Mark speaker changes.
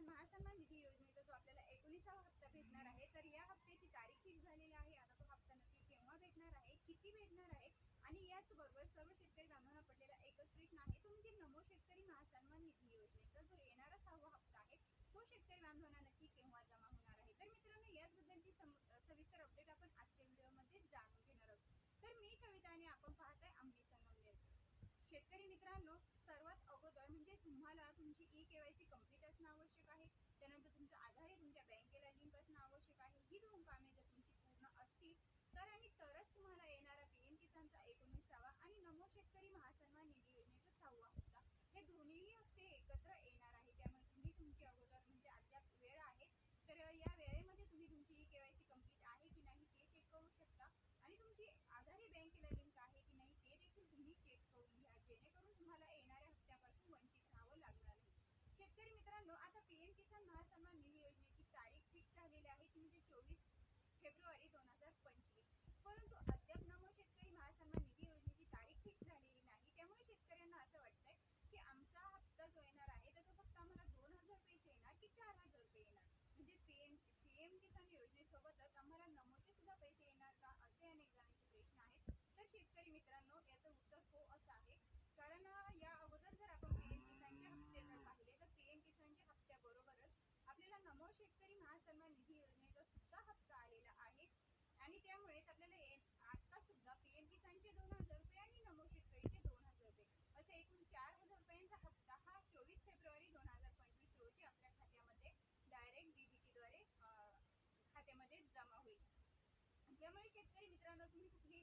Speaker 1: महासन्मान निधी योजनेचा जो आपल्याला एकोणीसावा हप्ता भेटणार आहे तर या हप्त्याची तारीख फिक्स झालेली आहे. आता तो हप्ता नक्की केव्हा भेटणार आहे किती भेटणार आहे आणि याचबरोबर सर्व शेतकरी बांधवांना पडलेला एकच प्रश्न आहे तो म्हणजे नमो शेतकरी महासन्मान निधी योजनेचा जो येणारा सहावा हप्ता आहे तो शेतकरी बांधवांना नक्की केव्हा जमा होणार आहे तर मित्रांनो याचबद्दलची सम- सविस्तर अपडेट आपण आजच्या व्हिडिओमध्ये जाणून घेणार आहोत तर मी कविता आणि आपण पाहताय आंबी संगमनेर शेतकरी मित्रांनो सर्वात अगोदर म्हणजे तुम्हाला तुमची ई केवायसी कंप्लीट असणं आवश्यक आहे त्यानंतर तुमचं आधार हे तुमच्या बँकेला लिंक असणं आवश्यक आहे ही दोन कामे जर तुमची पूर्ण असतील तर आणि तरच तुम्हाला येणारा पीएम किसानचा एकोणीसावा आणि नमो शेतकरी महासन्मान निधी योजनेचा सहावा हप्ता हे दोन्हीही हप्ते एकत्र येणार आहे त्यामुळे तुम्ही तुमची अगोदर म्हणजे अद्याप वेळ आहे तर या वेळेमध्ये तुम्ही तुमची ई केवायसी कंप्लीट आहे की नाही ते चेक करू शकता आणि तुमची आधारी बँकेला लिंक आहे की नाही ते देखील तुम्ही चेक करून घ्या जेणेकरून तुम्हाला येणाऱ्या हप्त्यापासून वंचित राहावं लागणार नाही शेतकरी मित्रांनो आता पीएम किसान महासन्मान निधी योजनेची तारीख फिक्स झालेली आहे ती म्हणजे चोवीस फेब्रुवारी दोन हजार पंचवीस परंतु अद्याप नमो शेतकरी महासन्मान निधी योजनेची तारीख फिक्स झालेली नाही. त्यामुळे शेतकऱ्यांना असं वाटतंय की आमचा हप्ता जो येणार आहे तर तो फक्त आम्हाला दोन हजार रुपयेच येणार की चार हजार रुपये येणार. म्हणजे पीएम पीएम किसान योजनेसोबतच आम्हाला नमोचे सुद्धा पैसे येणार का असे अनेक जणांचे प्रश्न आहेत. तर शेतकरी मित्रांनो याचं उत्तर हो असं आहे. कारण या अगोदर जर आपण पीएम किसानचे हप्ते जर पाहिले तर पीएम किसानच्या हप्त्याबरोबरच आपल्याला नमो शेतकरी महासन्मान निधी योजनेचा सुद्धा हप्ता आलेला आहे. आणि त्यामुळे आपल्याला ये- आता सुद्धा पीएम किसानचे दोन हजार रुपये आणि नमो शेतकरीचे दोन हजार रुपये असे एकूण चार हजार रुपयांचा हप्ता हा चोवीस फेब्रुवारी दोन हजार पंचवीस रोजी आपल्या खात्यामध्ये डायरेक्ट डीबीटीद्वारे खात्यामध्ये जमा होईल त्यामुळे शेतकरी मित्रांनो तुम्ही कुठलीही